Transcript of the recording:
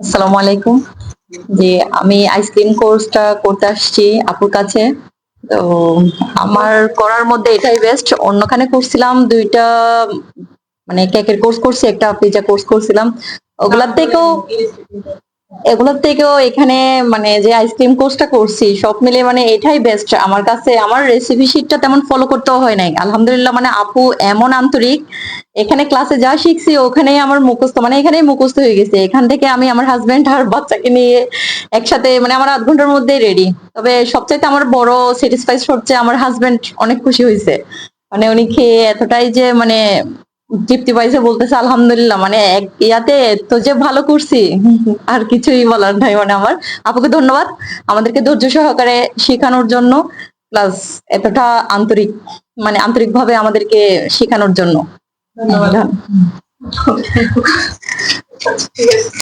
আসসালামু আলাইকুম। যে আমি আইসক্রিম কোর্সটা করতে আসছি আপুর কাছে। তো আমার করার মধ্যে এটাই বেস্ট অন্যখানে করছিলাম দুইটা মানে কেকের কোর্স করছি, একটা পিজা কোর্স করছিলাম। ওগুলার থেকেও এগুলোর থেকেও এখানে মানে যে আইসক্রিম কোর্সটা করছি, সব মিলে মানে এটাই বেস্ট আমার কাছে, আমার রেসিপি শিটটা তেমন ফলো করতেও হয় নাই। আলহামদুলিল্লাহ মানে আপু এমন আন্তরিক। এখানে ক্লাসে যা শিখছি, ওখানেই আমার মুখস্থ মানে এখানেই মুখস্থ হয়ে গেছে। এখান থেকে আমি আমার হাজবেন্ড আর বাচ্চাকে নিয়ে একসাথে মানে আমার আধ ঘণ্টার মধ্যে রেডি তবে সবচাইতে আমার বড় স্যাটিসফাইড হচ্ছে আমার হাজবেন্ড অনেক খুশি হয়েছে। মানে উনি খেয়ে এতটাই যে মানে তৃপ্তি পাইছে বলতেছে আলহামদুলিল্লাহ মানে এক ইয়াতে তো যে ভালো করছি আর কিছুই বলার নাই মানে আমার। আপুকে ধন্যবাদ আমাদেরকে ধৈর্য সহকারে শেখানোর জন্য প্লাস এতটা আন্তরিক মানে আন্তরিক ভাবে আমাদেরকে শেখানোর জন্য। ধন্যবাদ।